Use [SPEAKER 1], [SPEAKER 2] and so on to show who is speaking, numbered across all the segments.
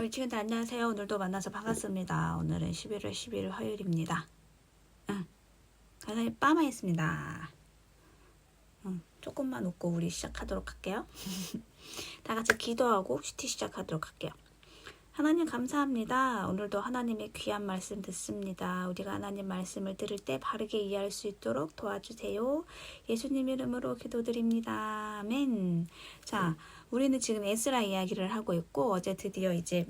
[SPEAKER 1] 우리 친구들 안녕하세요. 오늘도 만나서 반갑습니다. 오늘은 11월 11일 화요일입니다. 응. 가사님 빠마 있습니다. 응. 조금만 웃고 우리 시작하도록 할게요. 다 같이 기도하고 슈티 시작하도록 할게요. 하나님 감사합니다. 오늘도 하나님의 귀한 말씀 듣습니다. 우리가 하나님 말씀을 들을 때 바르게 이해할 수 있도록 도와주세요. 예수님 이름으로 기도드립니다. 아멘. 자, 우리는 지금 에스라 이야기를 하고 있고 어제 드디어 이제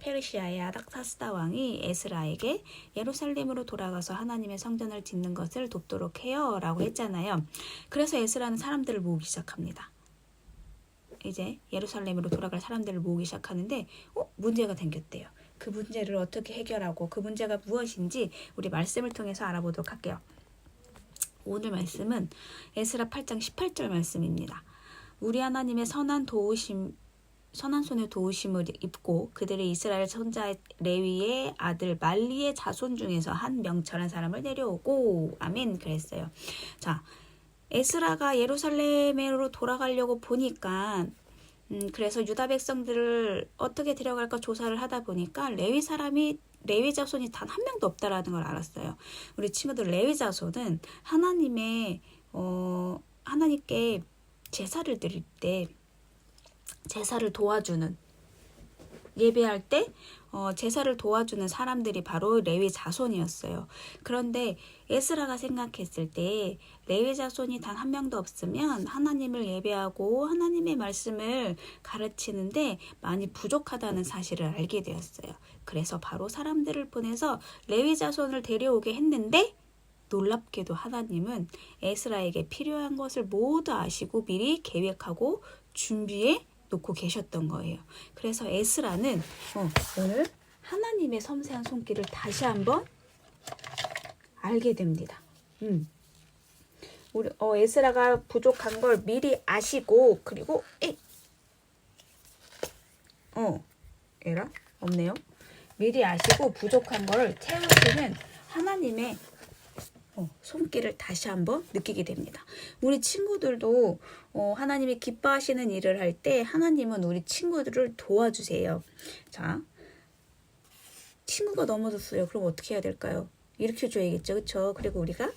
[SPEAKER 1] 페르시아의 아닥사스다 왕이 에스라에게 예루살렘으로 돌아가서 하나님의 성전을 짓는 것을 돕도록 해요 라고 했잖아요. 그래서 에스라는 사람들을 모으기 시작합니다. 이제 예루살렘으로 돌아갈 사람들을 모으기 시작하는데 어? 문제가 생겼대요. 그 문제를 어떻게 해결하고 그 문제가 무엇인지 우리 말씀을 통해서 알아보도록 할게요. 오늘 말씀은 에스라 8장 18절 말씀입니다. 우리 하나님의 선한 도우심 선한 손의 도우심을 입고 그들의 이스라엘 선자 레위의 아들 말리의 자손 중에서 한 명철한 사람을 내려오고 아멘 그랬어요. 자 에스라가 예루살렘으로 돌아가려고 보니까 음, 그래서 유다 백성들을 어떻게 데려갈까 조사를 하다 보니까 레위 사람이 레위 자손이 단 한 명도 없다라는 걸 알았어요. 우리 친구들 레위 자손은 하나님의 어 하나님께 제사를 드릴 때 제사를 도와주는 예배할 때 어, 제사를 도와주는 사람들이 바로 레위 자손이었어요. 그런데 에스라가 생각했을 때 레위 자손이 단 한 명도 없으면 하나님을 예배하고 하나님의 말씀을 가르치는데 많이 부족하다는 사실을 알게 되었어요. 그래서 바로 사람들을 보내서 레위 자손을 데려오게 했는데 놀랍게도 하나님은 에스라에게 필요한 것을 모두 아시고 미리 계획하고 준비해 놓고 계셨던 거예요. 그래서 에스라는 어, 오늘 하나님의 섬세한 손길을 다시 한번 알게 됩니다. 음. 우리 어, 에스라가 부족한 걸 미리 아시고 그리고 에, 어 에라 없네요. 미리 아시고 부족한 걸 채우시는 하나님의 어, 손길을 다시 한번 느끼게 됩니다. 우리 친구들도 어, 하나님이 기뻐하시는 일을 할 때 하나님은 우리 친구들을 도와주세요. 자, 친구가 넘어졌어요. 그럼 어떻게 해야 될까요? 일으켜 줘야겠죠, 그렇죠? 그리고 우리가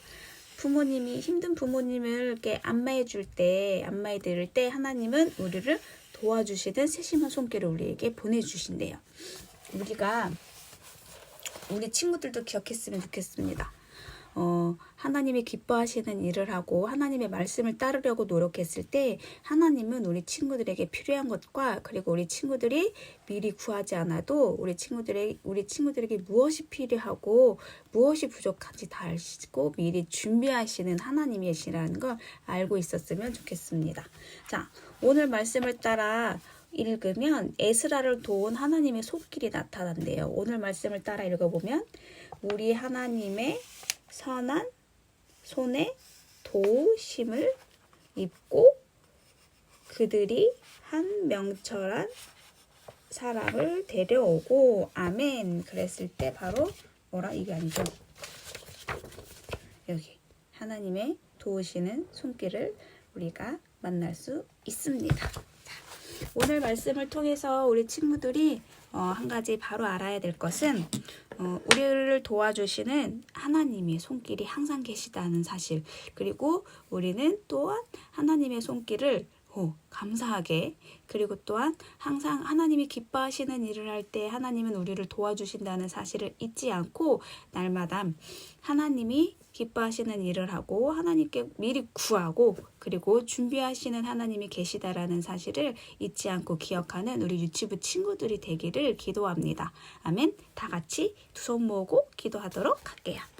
[SPEAKER 1] 부모님이 힘든 부모님을 이렇게 안마해 줄 때, 안마해 드릴 때 하나님은 우리를 도와주시는 세심한 손길을 우리에게 보내 주신대요. 우리가 우리 친구들도 기억했으면 좋겠습니다. 어, 하나님이 기뻐하시는 일을 하고 하나님의 말씀을 따르려고 노력했을 때 하나님은 우리 친구들에게 필요한 것과 그리고 우리 친구들이 미리 구하지 않아도 우리 친구들의 우리 친구들에게 무엇이 필요하고 무엇이 부족한지 다 아시고 미리 준비하시는 하나님이시라는 걸 알고 있었으면 좋겠습니다. 자, 오늘 말씀을 따라 읽으면 에스라를 도운 하나님의 손길이 나타난대요. 오늘 말씀을 따라 읽어보면 우리 하나님의 선한 손에 도심을 입고 그들이 한 명철한 사람을 데려오고 아멘 그랬을 때 바로 뭐라 이게 아니죠 여기 하나님의 도우시는 손길을 우리가 만날 수 있습니다. 자, 오늘 말씀을 통해서 우리 친구들이 어, 한 가지 바로 알아야 될 것은 어, 우리를 도와주시는 하나님의 손길이 항상 계시다는 사실. 그리고 우리는 또한 하나님의 손길을 어, 감사하게 그리고 또한 항상 하나님이 기뻐하시는 일을 할 때 하나님은 우리를 도와주신다는 사실을 잊지 않고 날마다 하나님이 기뻐하시는 일을 하고 하나님께 미리 구하고 그리고 준비하시는 하나님이 계시다라는 사실을 잊지 않고 기억하는 우리 유치부 친구들이 되기를 기도합니다. 아멘. 다 같이 두 손 모으고 기도하도록 할게요.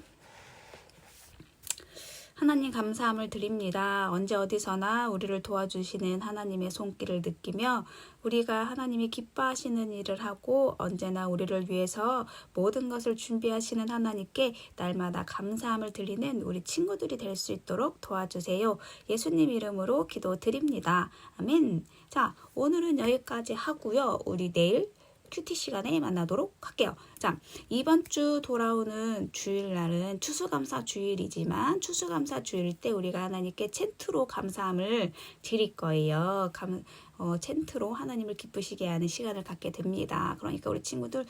[SPEAKER 1] 하나님 감사함을 드립니다. 언제 어디서나 우리를 도와주시는 하나님의 손길을 느끼며 우리가 하나님이 기뻐하시는 일을 하고 언제나 우리를 위해서 모든 것을 준비하시는 하나님께 날마다 감사함을 드리는 우리 친구들이 될 수 있도록 도와주세요. 예수님 이름으로 기도 드립니다. 아멘. 자, 오늘은 여기까지 하고요. 우리 내일 큐티 시간에 만나도록 할게요. 자, 이번 주 돌아오는 주일날은 추수감사 주일이지만 추수감사 주일 때 우리가 하나님께 챈트로 감사함을 드릴 거예요. 감, 어, 챈트로 하나님을 기쁘시게 하는 시간을 갖게 됩니다. 그러니까 우리 친구들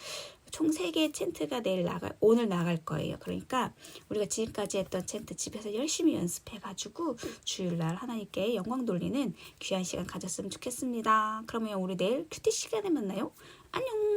[SPEAKER 1] 총 3개의 챈트가 내일 나갈, 오늘 나갈 거예요. 그러니까 우리가 지금까지 했던 챈트 집에서 열심히 연습해가지고 주일날 하나님께 영광 돌리는 귀한 시간 가졌으면 좋겠습니다. 그러면 우리 내일 큐티 시간에 만나요. 안녕!